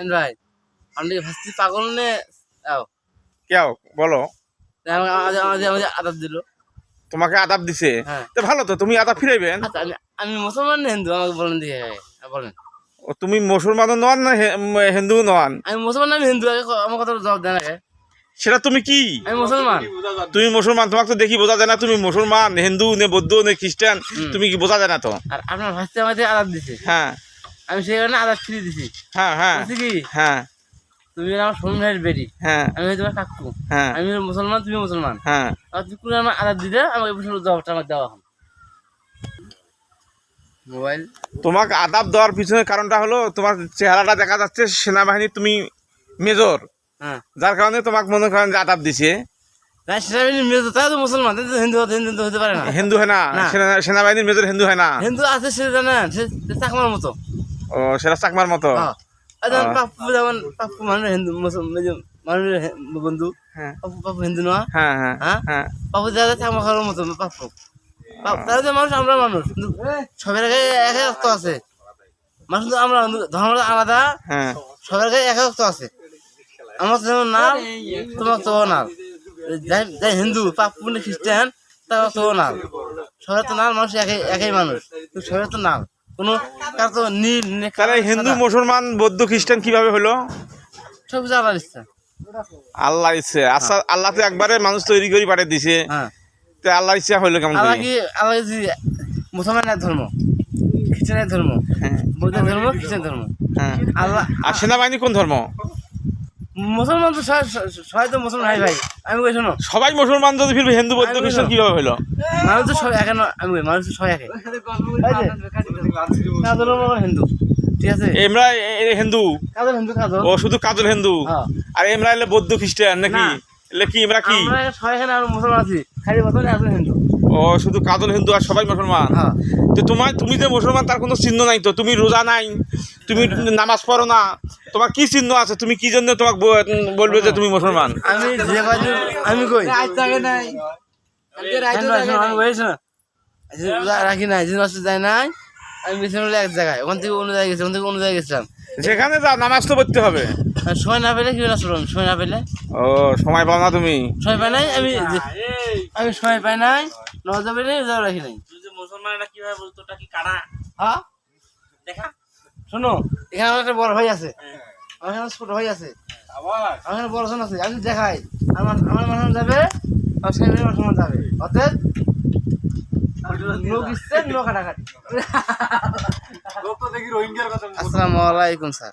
হ্যাঁ ভাই আপনি ভাস্তি পাগল নে? আও বলো। আমাদের আদাব দিল। তোমাকে আদাব দিছে? হ্যাঁ। তো ভালো তো তুমি আদাব ফিরাইবেন? আচ্ছা আমি মুসলমান না হিন্দু? আমাকে বলেন দিয়ে বলেন। ও, তুমি মুসলমানও নন না হিন্দু নন? আমি মুসলমান না হিন্দু আমার কথা জবাব দেন আগে। সেটা তুমি কি? আমি মুসলমান। তুমি মুসলমান তোমাকে তো দেখি বোঝা যায় না তুমি মুসলমান হিন্দু নে বৌদ্ধ নে খ্রিস্টান তুমি কি বোঝা যায় না তো? আর আপনার আমাদের আদাব দিছে। হ্যাঁ। আমি সেই কারণে আদাব ফিরিয়ে দিছি। হ্যাঁ হ্যাঁ। কি? হ্যাঁ। তুমি আমার সোম ভাইয়ের বেরি হ্যাঁ। আমি তোমার কাকু। হ্যাঁ। আমি মুসলমান তুমি মুসলমান। হ্যাঁ। আর তুমি কোনো আমার আদাব দিলে আমাকে প্রশ্ন জবাবটা আমাকে দেওয়া এখন মোবাইল। তোমাকে আদাব দেওয়ার পিছনে কারণটা হলো তোমার চেহারাটা দেখা যাচ্ছে সেনাবাহিনী তুমি মেজর। হ্যাঁ। যার কারণে তোমাকে মনে করেন যে আদাব দিছে। আমি তো মুসলমান হিন্দু হিন্দু হতে পারে না। হিন্দু হয় না। সেনাবাহিনীর মেজর হিন্দু হয় না। হিন্দু আছে সে জানে সে সে চাকমার মতো। ও সেটা চাকমার মতো। পাপ্পু যেমন পাপ্পু মানুষ হিন্দু মানুষের বন্ধু। হ্যাঁ। পাপ্পু পাপ্পু হিন্দু নয় পাপ্পু দাদা চাকমা খাওয়ার মতো পাপ্পু পাপ্পু- তারা তো মানুষ আমরা মানুষ। কিন্তু সবার আগে এক এক রক্ত আছে। মানুষ তো আমরা ধর্ম আলাদা। হ্যাঁ। সবার গায়ে এক রক্ত আছে। আমার যেমন নাম তোমার তো নাম যাই হিন্দু পাপ্পু না খ্রিস্টান তার তো নাম সবার তো নাম মানুষ একই একই মানুষ। সবার তো নাম কোনো কার তো নীল তাহলে হিন্দু মুসলমান বৌদ্ধ খ্রিস্টান কীভাবে হলো? সব কিছু ইচ্ছা। আল্লাহর ইচ্ছে। আচ্ছা আল্লাহ তো একবারে মানুষ তৈরি করে পাঠিয়ে দিছে। হ্যাঁ। তো আল্লাহর ইচ্ছা হইল কেমন আল্লাহ কি আল্লাহ মুসলমানের ধর্ম? খ্রিস্টানের ধর্ম? হ্যাঁ। বৌদ্ধ ধর্ম খ্রিস্টান ধর্ম? হ্যাঁ। আল্লাহ আর সেনাবাহিনী কোন ধর্ম? মুসলমান তো সবাই তো মুসলমান। ভাই ভাই আমি কই শোনো। সবাই মুসলমান যদি ফিরবে হিন্দু বৌদ্ধ খ্রিস্টান। কীভাবে হলো মানুষ তো সবাই একে নয়, আমি কই মানুষ তো সবাই একে। কাজল হিন্দু ঠিক আছে? এমরা হিন্দু। কাজল হিন্দু কাজল। ও শুধু কাজল হিন্দু? হ্যাঁ। আর এমরা এলে বৌদ্ধ খ্রিস্টান নাকি? এলে কি এমরা কি? সবাই এখানে মুসলমান আছি। খালি হিন্দু। ও শুধু কাজল হিন্দু আর সবাই মুসলমান? হ্যাঁ। তো তোমার তুমি যে মুসলমান তার কোনো চিহ্ন নাই তো? তুমি রোজা নাই তুমি নামাজ পড়ো না তোমার কি চিহ্ন আছে? তুমি কি জন্য তোমাকে বলবে যে তুমি মুসলমান? আমি আমি কই? না। রাখি নাই যায় নাই আমি বেছে এক জায়গায় ওখান থেকে অন্য জায়গায় ওখান থেকে অন্য জায়গায় গেছিলাম। সেখানে যা নামাজ তো পড়তে হবে। সময় না পেলে কি করলাম সময় না পেলে? ও সময় পাও না তুমি। সময় পাই নাই? আমি আমি সময় পাই নাই। নজর পেলে রোজা রাখি নাই। মুসলমানরা কীভাবে বলতো? কি কানা? হ্যাঁ? দেখা। শোনো এখানে আমার একটা বড় ভাই আছে। আমার এখানে ছোট ভাই আছে। আমার এখানে বড় জন আছে। আমি দেখাই আমার আমার মানুষ যাবে সেই মানুষ যাবে। অতএব আসসালামু আলাইকুম স্যার।